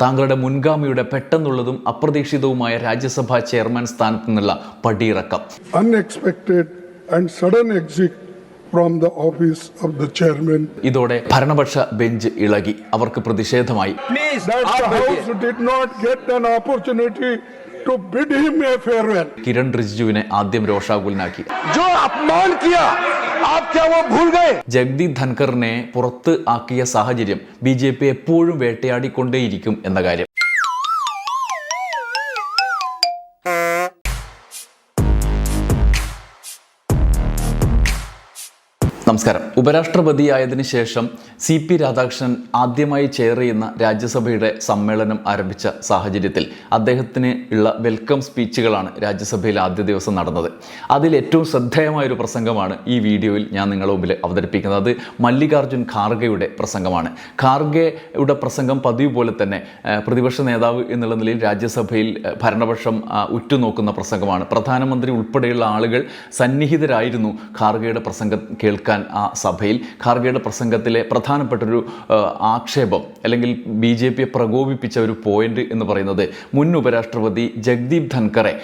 താങ്കളുടെ മുൻഗാമിയുടെ പെട്ടെന്നുള്ളതും അപ്രതീക്ഷിതവുമായ രാജ്യസഭാ ചെയർമാൻ സ്ഥാനത്ത് നിന്നുള്ള പടിയിറക്കം. ഇതോടെ ഭരണപക്ഷ ബെഞ്ച് ഇളകി. അവർക്ക് പ്രതിഷേധമായി. കിരൺ റിജിജുവിനെ ആദ്യം രോഷാകുലനാക്കി. आप क्या वो भूल गए ജഗ്ദീപ് ധൻഖറിനെ പുറത്ത് ആക്കിയ സാഹചര്യം ബി ജെ പി എപ്പോഴും വേട്ടയാടിക്കൊണ്ടേയിരിക്കും എന്ന കാര്യം നമസ്കാരം. ഉപരാഷ്ട്രപതിയായതിനു ശേഷം സി പി രാധാകൃഷ്ണൻ ആദ്യമായി ചെയർ ചെയ്യുന്ന രാജ്യസഭയുടെ സമ്മേളനം ആരംഭിച്ച സാഹചര്യത്തിൽ അദ്ദേഹത്തിന് ഉള്ള വെൽക്കം സ്പീച്ചുകളാണ് രാജ്യസഭയിൽ ആദ്യ ദിവസം നടന്നത്. അതിൽ ഏറ്റവും ശ്രദ്ധേയമായ ഒരു പ്രസംഗമാണ് ഈ വീഡിയോയിൽ ഞാൻ നിങ്ങളുടെ മുമ്പിൽ അവതരിപ്പിക്കുന്നത്. അത് മല്ലികാർജുൻ ഖാർഗെയുടെ പ്രസംഗമാണ്. ഖാർഗെയുടെ പ്രസംഗം പതിവ് പോലെ തന്നെ പ്രതിപക്ഷ നേതാവ് എന്നുള്ള നിലയിൽ രാജ്യസഭയിൽ ഭരണപക്ഷം ഉറ്റുനോക്കുന്ന പ്രസംഗമാണ്. പ്രധാനമന്ത്രി ഉൾപ്പെടെയുള്ള ആളുകൾ സന്നിഹിതരായിരുന്നു ഖാർഗെയുടെ പ്രസംഗം കേൾക്കാൻ ആ സഭയിൽ ഖാർഗെയുടെ പ്രസംഗത്തിലെ പ്രധാനപ്പെട്ടൊരു ആക്ഷേപം അല്ലെങ്കിൽ ബി ജെ പിയെ പ്രകോപിപ്പിച്ച ഒരു പോയിന്റ് എന്ന് പറയുന്നത് മുൻ ഉപരാഷ്ട്രപതി ജഗ്ദീപ് ധൻഖറെ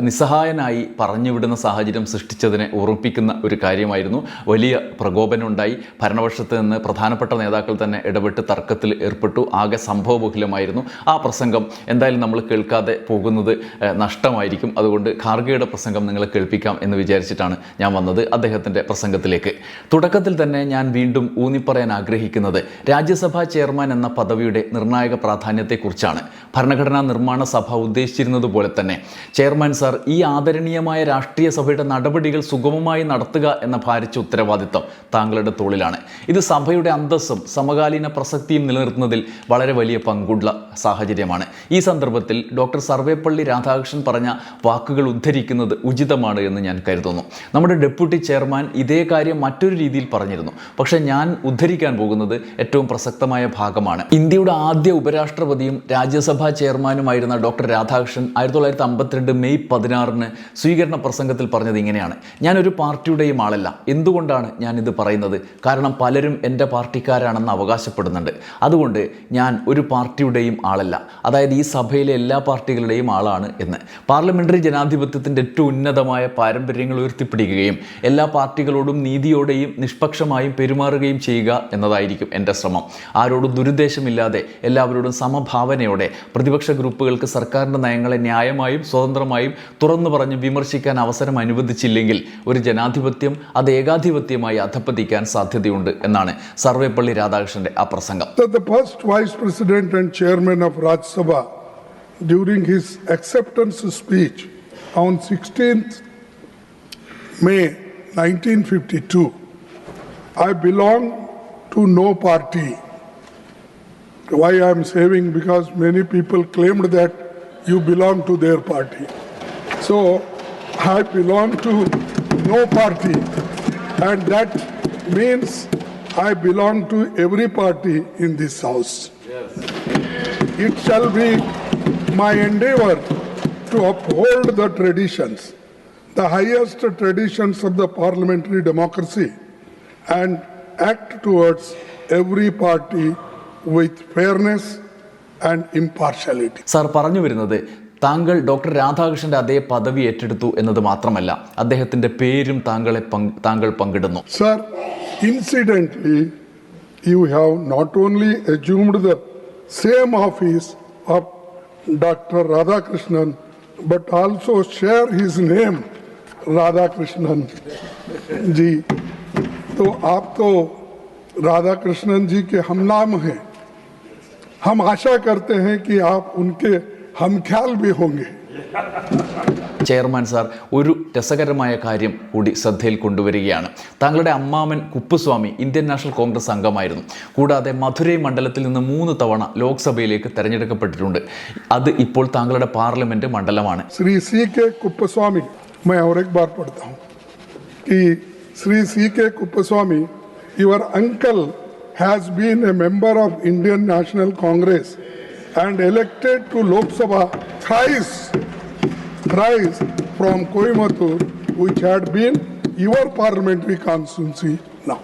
നിസ്സഹായനായി പറഞ്ഞുവിടുന്ന സാഹചര്യം സൃഷ്ടിച്ചതിനെ ഓർമ്മിപ്പിക്കുന്ന ഒരു കാര്യമായിരുന്നു. വലിയ പ്രകോപനമുണ്ടായി. ഭരണപക്ഷത്ത് നിന്ന് പ്രധാനപ്പെട്ട നേതാക്കൾ തന്നെ ഇടപെട്ട് തർക്കത്തിൽ ഏർപ്പെട്ടു. ആകെ സംഭവബഹുലമായിരുന്നു. ആ പ്രസംഗം എന്തായാലും നമ്മൾ കേൾക്കാതെ പോകുന്നത് നഷ്ടമായിരിക്കും. അതുകൊണ്ട് ഖാർഗെയുടെ പ്രസംഗം നിങ്ങളെ കേൾപ്പിക്കാം എന്ന് വിചാരിച്ചിട്ടാണ് ഞാൻ വന്നത് അദ്ദേഹത്തിന്റെ പ്രസംഗത്തിലേക്ക്. തുടക്കത്തിൽ തന്നെ ഞാൻ വീണ്ടും ഊന്നിപ്പറയാൻ ആഗ്രഹിക്കുന്നത് രാജ്യസഭാ ചെയർമാൻ എന്ന പദവിയുടെ നിർണായക പ്രാധാന്യത്തെക്കുറിച്ചാണ്. ഭരണഘടനാ നിർമ്മാണ സഭ ഉദ്ദേശിച്ചിരുന്നത് പോലെ തന്നെ. ചെയർമാൻ സാർ ഈ ആദരണീയമായ രാഷ്ട്രീയ സഭയുടെ നടപടികൾ സുഗമമായി നടത്തുക എന്ന ഭാരിച്ച ഉത്തരവാദിത്തം താങ്കളുടെ തോളിലാണ്. ഇത് സഭയുടെ അന്തസ്സും സമകാലീന പ്രസക്തിയും നിലനിർത്തുന്നതിൽ വളരെ വലിയ പങ്കുള്ള സാഹചര്യമാണ്. ഈ സന്ദർഭത്തിൽ ഡോക്ടർ സർവേപ്പള്ളി രാധാകൃഷ്ണൻ പറഞ്ഞ വാക്കുകൾ ഉദ്ധരിക്കുന്നത് ഉചിതമാണ് എന്ന് ഞാൻ കരുതുന്നു. നമ്മുടെ ഡെപ്യൂട്ടി ചെയർമാൻ ഇതേ കാര്യം മറ്റൊരു രീതിയിൽ പറഞ്ഞിരുന്നു. പക്ഷേ ഞാൻ ഉദ്ധരിക്കാൻ പോകുന്നത് ഏറ്റവും പ്രസക്തമായ ഭാഗമാണ്. ഇന്ത്യയുടെ ആദ്യ ഉപരാഷ്ട്രപതിയും രാജ്യസഭാ ചെയർമാനുമായിരുന്ന ഡോക്ടർ രാധാകൃഷ്ണൻ ആയിരത്തി തൊള്ളായിരത്തി അമ്പത്തിരണ്ട് മെയ് പതിനാറിന് സ്വീകരണ പ്രസംഗത്തിൽ പറഞ്ഞത് ഇങ്ങനെയാണ്. ഞാനൊരു പാർട്ടിയുടെയും ആളല്ല. എന്തുകൊണ്ടാണ് ഞാൻ ഇത് പറയുന്നത്? കാരണം പലരും എന്റെ പാർട്ടിക്കാരാണെന്ന് അവകാശപ്പെടുന്നുണ്ട്. അതുകൊണ്ട് ഞാൻ ഒരു പാർട്ടിയുടെയും ആളല്ല. അതായത് ഈ സഭയിലെ എല്ലാ പാർട്ടികളുടെയും ആളാണ് എന്ന്. പാർലമെന്ററി ജനാധിപത്യത്തിന്റെ ഏറ്റവും ഉന്നതമായ പാരമ്പര്യങ്ങൾ ഉയർത്തിപ്പിടിക്കുകയും എല്ലാ പാർട്ടികളോടും നീതിയോടെയും നിഷ്പക്ഷമായും പെരുമാറുകയും ചെയ്യുക എന്നതായിരിക്കും എന്റെ ശ്രമം. ആരോടും ദുരുദ്ദേശമില്ലാതെ എല്ലാവരോടും സമഭാവനയോടെ പ്രതിപക്ഷ ഗ്രൂപ്പുകൾക്ക് സർക്കാരിന്റെ നയങ്ങളെ ന്യായമായും സ്വതന്ത്രമായും തുറന്നു പറഞ്ഞ് വിമർശിക്കാൻ അവസരം അനുവദിച്ചില്ലെങ്കിൽ ഒരു ജനാധിപത്യം അത് ഏകാധിപത്യമായി അധപ്പതിക്കാൻ സാധ്യതയുണ്ട് എന്നാണ് സർവേപ്പള്ളി രാധാകൃഷ്ണന്റെ ആ പ്രസംഗം. During his acceptance speech on 16th May 1952, I belong to no party. Why I am saving? Because many people claimed that you belong to their party. So I belong to no party, and that means I belong to every party in this house. Yes. It shall be my endeavor to uphold the traditions, the highest traditions of the parliamentary democracy, and act towards every party with fairness and impartiality. Sir പറഞ്ഞു വരുന്നത് താങ്കൾ doctor രാധാകൃഷ്ണന്റെ അതേ പദവി ഏറ്റെടുത്തു എന്നത് മാത്രമല്ല അദ്ദേഹത്തിന്റെ പേരും താങ്കളെ താങ്കൾ പങ്കിടുന്നു Sir, incidentally, you have not only assumed the same office of Dr. Radhakrishnan, but also share his name, Radhakrishnan जी. तो आप तो राधा कृष्णन जी के हम नाम हैं हम आशा करते हैं कि आप उनके हम ख्याल भी होंगे ചെയർമാൻ സാർ ഒരു രസകരമായ കാര്യം കൂടി ശ്രദ്ധയിൽ കൊണ്ടുവരികയാണ് താങ്കളുടെ അമ്മാമൻ കുപ്പുസ്വാമി ഇന്ത്യൻ നാഷണൽ കോൺഗ്രസ് അംഗമായിരുന്നു കൂടാതെ മധുരൈ മണ്ഡലത്തിൽ നിന്ന് മൂന്ന് തവണ ലോക്സഭയിലേക്ക് തെരഞ്ഞെടുക്കപ്പെട്ടിട്ടുണ്ട് അത് ഇപ്പോൾ താങ്കളുടെ പാർലമെന്റ് മണ്ഡലമാണ് श्री सी के कुप्पस्वामी मैं और एक बार पढ़ता हूँ कि Shri C K Kuppuswamy your uncle has been a member of Indian National Congress and elected to Lok Sabha thrice, thrice from Coimbatore, which had been your parliamentary constituency now.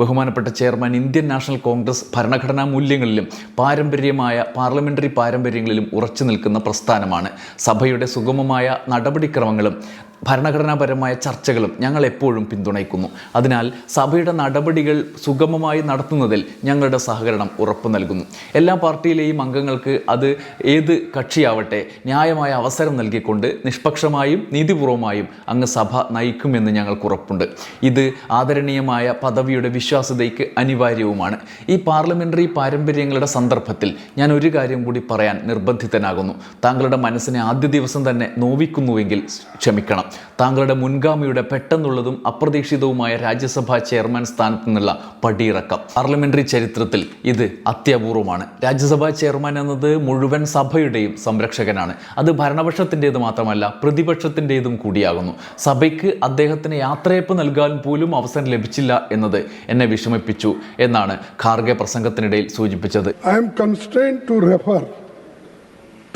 ബഹുമാനപ്പെട്ട chairman Indian national Congress ഭരണഘടനാ മൂല്യങ്ങളിലും പാരമ്പര്യമായ parliamentary പാരമ്പര്യങ്ങളിലും ഉറച്ചു നിൽക്കുന്ന പ്രസ്ഥാനമാണ് സഭയുടെ സുഗമമായ നടപടിക്രമങ്ങളും ഭരണഘടനാപരമായ ചർച്ചകളും ഞങ്ങൾ എപ്പോഴും പിന്തുണയ്ക്കുന്നു. അതിനാൽ സഭയുടെ നടപടികൾ സുഗമമായി നടത്തുന്നതിൽ ഞങ്ങളുടെ സഹകരണം ഉറപ്പു നൽകുന്നു. എല്ലാ പാർട്ടിയിലെയും അംഗങ്ങൾക്ക് അത് ഏത് കക്ഷിയാവട്ടെ ന്യായമായ അവസരം നൽകിക്കൊണ്ട് നിഷ്പക്ഷമായും നീതിപൂർവമായും അങ്ങ് സഭ നയിക്കുമെന്ന് ഞങ്ങൾക്ക് ഉറപ്പുണ്ട്. ഇത് ആദരണീയമായ പദവിയുടെ വിശ്വാസ്യതയ്ക്ക് അനിവാര്യവുമാണ്. ഈ പാർലമെന്ററി പാരമ്പര്യങ്ങളുടെ സന്ദർഭത്തിൽ ഞാൻ ഒരു കാര്യം കൂടി പറയാൻ നിർബന്ധിതനാകുന്നു. താങ്കളുടെ മനസ്സിനെ ആദ്യ ദിവസം തന്നെ നോവിക്കുന്നുവെങ്കിൽ ക്ഷമിക്കണം. താങ്കളുടെ മുൻഗാമിയുടെ പെട്ടെന്നുള്ളതും അപ്രതീക്ഷിതവുമായ രാജ്യസഭാ ചെയർമാൻ സ്ഥാനത്ത് നിന്നുള്ള പടിയിറക്കം. പാർലമെന്ററി ചരിത്രത്തിൽ ഇത് അത്യപൂർവമാണ്. രാജ്യസഭാ ചെയർമാൻ എന്നത് മുഴുവൻ സഭയുടെയും സംരക്ഷകനാണ്. അത് ഭരണപക്ഷത്തിന്റേത് മാത്രമല്ല പ്രതിപക്ഷത്തിന്റെതും കൂടിയാകുന്നു. സഭയ്ക്ക് അദ്ദേഹത്തിന് യാത്രയപ്പ് നൽകാൻ പോലും അവസരം ലഭിച്ചില്ല എന്നത് എന്നെ വിഷമിപ്പിച്ചു എന്നാണ് ഖാർഗെ പ്രസംഗത്തിനിടയിൽ സൂചിപ്പിച്ചത്. I am constrained to refer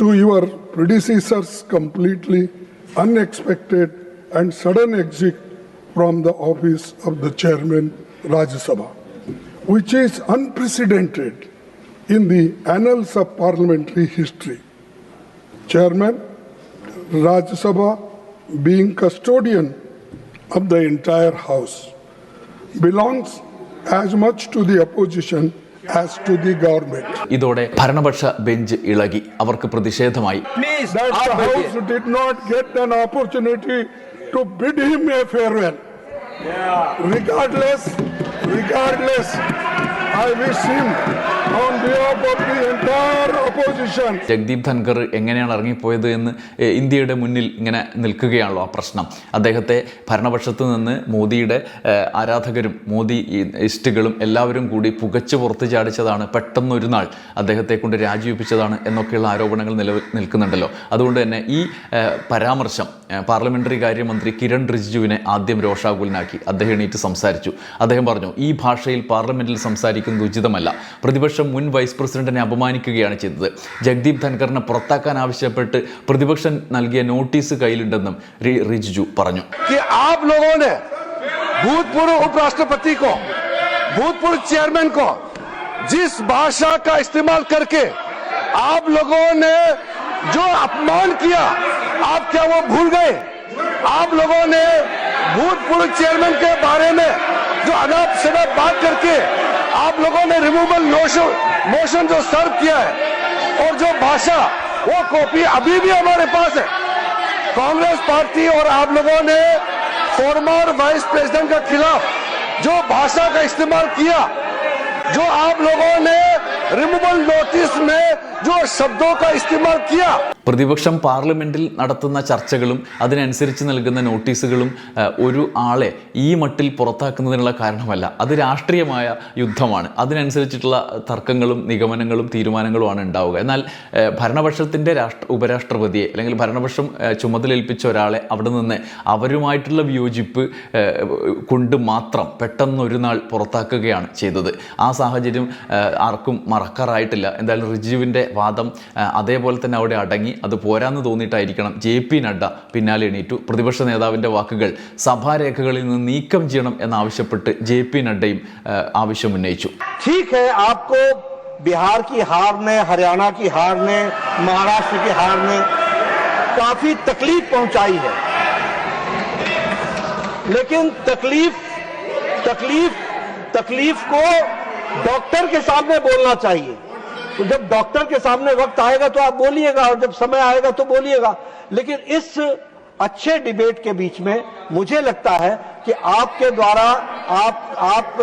to your predecessor's completely unexpected and sudden exit from the office of the chairman Rajya Sabha, which is unprecedented in the annals of parliamentary history. Chairman, Rajya Sabha being custodian of the entire house belongs as much to the opposition ഇതോടെ ഭരണപക്ഷ bench ഇളകി. അവർക്ക് പ്രതിഷേധമായി. Opportunity to bid Jagdeep Dhankhar എങ്ങനെയാണ് ഇറങ്ങിപ്പോയത് എന്ന് ഇന്ത്യയുടെ മുന്നിൽ ഇങ്ങനെ നിൽക്കുകയാണല്ലോ ആ പ്രശ്നം. അദ്ദേഹത്തെ ഭരണപക്ഷത്ത് നിന്ന് മോദിയുടെ ആരാധകരും മോദി ഇസ്റ്റുകളും എല്ലാവരും കൂടി പുകച്ചു പുറത്ത് ചാടിച്ചതാണ് പെട്ടെന്നൊരു നാൾ അദ്ദേഹത്തെ കൊണ്ട് രാജിവെപ്പിച്ചതാണ് എന്നൊക്കെയുള്ള ആരോപണങ്ങൾ നിലവിൽ നിൽക്കുന്നുണ്ടല്ലോ. അതുകൊണ്ട് തന്നെ ഈ പരാമർശം പാർലമെന്ററി കാര്യമന്ത്രി കിരൺ റിജിജുവിനെ ആദ്യം രോഷാകുലനാക്കി. അദ്ദേഹം എണീറ്റ് സംസാരിച്ചു. അദ്ദേഹം പറഞ്ഞു ഈ ഭാഷയിൽ പാർലമെന്റിൽ സംസാരിക്കുന്നത് ഉചിതമല്ല. പ്രതിപക്ഷം മുൻ വൈസ് പ്രസിഡന്റിനെ അപമാനിക്കുകയാണ് ചെയ്തത് ജഗ്ദീപ് ധൻഖറിനെ പുറത്താക്കാൻ ആവശ്യപ്പെട്ട് പ്രതിപക്ഷം നൽകിയ നോട്ടീസ് കയ്യിലുണ്ടെന്നും റി- റിജിജു പറഞ്ഞു कि आप लोगों ने भूतपूर्व उपराष्ट्रपति को भूतपूर्व चेयरमैन को जिस भाषा का इस्तेमाल करके आप लोगों ने जो अपमान किया आप क्या वो भूल गए आप लोगों ने भूतपूर्व चेयरमैन के बारे में जो अनाप शनाप बात करके आप लोगों ने रिमूवल मोशन मोशन जो सर्व किया है और जो भाषा, वो कॉपी अभी भी हमारे पास है। कांग्रेस पार्टी और आप लोगों ने फॉर्मर वाइस प्रेसिडेंट के खिलाफ जो भाषा का इस्तेमाल किया, जो आप लोगों ने रिमूवल नोटिस में जो शब्दों का इस्तेमाल किया പ്രതിപക്ഷം പാർലമെന്റിൽ നടത്തുന്ന ചർച്ചകളും അതിനനുസരിച്ച് നൽകുന്ന നോട്ടീസുകളും ഒരു ആളെ ഈ മട്ടിൽ പുറത്താക്കുന്നതിനുള്ള കാരണമല്ല. അത് രാഷ്ട്രീയമായ യുദ്ധമാണ്. അതിനനുസരിച്ചിട്ടുള്ള തർക്കങ്ങളും നിഗമനങ്ങളും തീരുമാനങ്ങളുമാണ് ഉണ്ടാവുക. എന്നാൽ ഭരണപക്ഷത്തിന്റെ രാഷ്ട്ര ഉപരാഷ്ട്രപതിയെ അല്ലെങ്കിൽ ഭരണപക്ഷം ചുമതലേൽപ്പിച്ച ഒരാളെ അവിടെ നിന്ന് അവരുമായിട്ടുള്ള വിയോജിപ്പ് കൊണ്ട് മാത്രം പെട്ടെന്ന് ഒരു നാൾ പുറത്താക്കുകയാണ് ചെയ്തത്. ആ സാഹചര്യം ആർക്കും മറക്കാറായിട്ടില്ല. എന്തായാലും റിജുവിന്റെ വാദം അതേപോലെ തന്നെ അവിടെ അടങ്ങി. അത് പോരാന്ന് തോന്നിയിട്ടായിരിക്കണം ജെ പി നഡ്ഡ പിന്നാലെ എണീറ്റു പ്രതിപക്ഷ നേതാവിൻ്റെ വാക്കുകൾ സഭാരേഖകളിൽ നിന്ന് നീക്കം ചെയ്യണം എന്നാവശ്യപ്പെട്ട് ജെ പി നഡ്ഡയും ആ, ആവശ്യം ഉന്നയിച്ചു ठीक है आपको बिहार की हार ने हरियाणा की हार ने महाराष्ट्र की हार ने काफी तकलीफ पहुंचाई है लेकिन तकलीफ तकलीफ तकलीफ को डॉक्टर के सामने बोलना चाहिए तो जब डॉक्टर के सामने वक्त आएगा तो आप बोलिएगा, और जब समय आएगा तो बोलिएगा। लेकिन इस अच्छे डिबेट के बीच में मुझे लगता है कि आपके द्वारा आप आप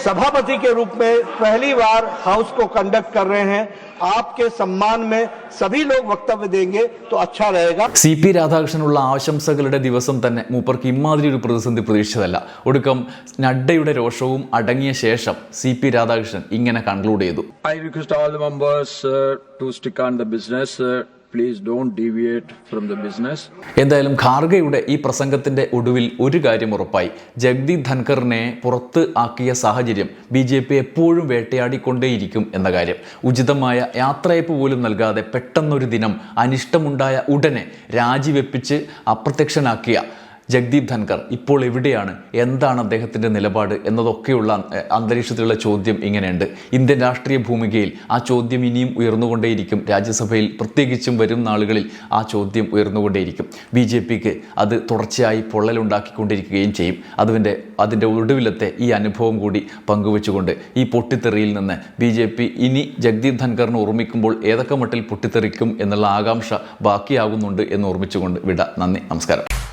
सभापति के रूप में पहली बार हाउस को कंडक्ट कर रहे हैं आपके सम्मान में सभी लोग वक्तव्य देंगे तो अच्छा रहेगा സി പി രാധാകൃഷ്ണനുള്ള ആശംസകളുടെ ദിവസം തന്നെ മൂപ്പർക്ക് ഇമാതിരി ഒരു പ്രതിസന്ധി പ്രതീക്ഷിച്ചതല്ല ഒടുക്കം നഡ്ഡയുടെ രോഷവും അടങ്ങിയ ശേഷം സി പി രാധാകൃഷ്ണൻ ഇങ്ങനെ കൺക്ലൂഡ് ചെയ്തു I request all the members uh, to stick on the please don't deviate from the business. എന്തായാലും ഖാർഗയുടെ ഈ പ്രസംഗത്തിന്റെ ഒടുവിൽ ഒരു കാര്യം ഉറപ്പായി ജഗ്ദീപ് ധൻഖറിനെ പുറത്ത് ആക്കിയ സാഹചര്യം ബി ജെ പി എപ്പോഴും വേട്ടയാടിക്കൊണ്ടേയിരിക്കും എന്ന കാര്യം ഉചിതമായ യാത്രയപ്പ് പോലും നൽകാതെ പെട്ടെന്നൊരു ദിനം അനിഷ്ടമുണ്ടായ ഉടനെ രാജിവെപ്പിച്ച് അപ്രത്യക്ഷനാക്കിയ ജഗ്ദീപ് ധൻകർ ഇപ്പോൾ എവിടെയാണ്? എന്താണ് അദ്ദേഹത്തിന്റെ നിലപാട് എന്നതൊക്കെയുള്ള അന്തരീക്ഷത്തിലുള്ള ചോദ്യം ഇങ്ങനെയുണ്ട്. ഇന്ത്യൻ രാഷ്ട്രീയ ഭൂമികയിൽ ആ ചോദ്യം ഇനിയും ഉയർന്നുകൊണ്ടേയിരിക്കും. രാജ്യസഭയിൽ പ്രത്യേകിച്ചും വരും നാളുകളിൽ ആ ചോദ്യം ഉയർന്നുകൊണ്ടേയിരിക്കും. ബി ജെ പിക്ക് അത് തുടർച്ചയായി പൊള്ളലുണ്ടാക്കിക്കൊണ്ടിരിക്കുകയും ചെയ്യും. അതിന്റെ അതിന്റെ ഒടുവിലത്തെ ഈ അനുഭവം കൂടി പങ്കുവെച്ചുകൊണ്ട് ഈ പൊട്ടിത്തെറിയിൽ നിന്ന് ബി ജെ പി ഇനി ജഗ്ദീപ് ധൻകറിനെ ഓർമ്മിക്കുമ്പോൾ ഏതൊക്കെ മട്ടിൽ പൊട്ടിത്തെറിക്കും എന്നുള്ള ആകാംക്ഷ ബാക്കിയാകുന്നുണ്ട് എന്ന് ഓർമ്മിച്ചുകൊണ്ട് വിട. നന്ദി. നമസ്കാരം.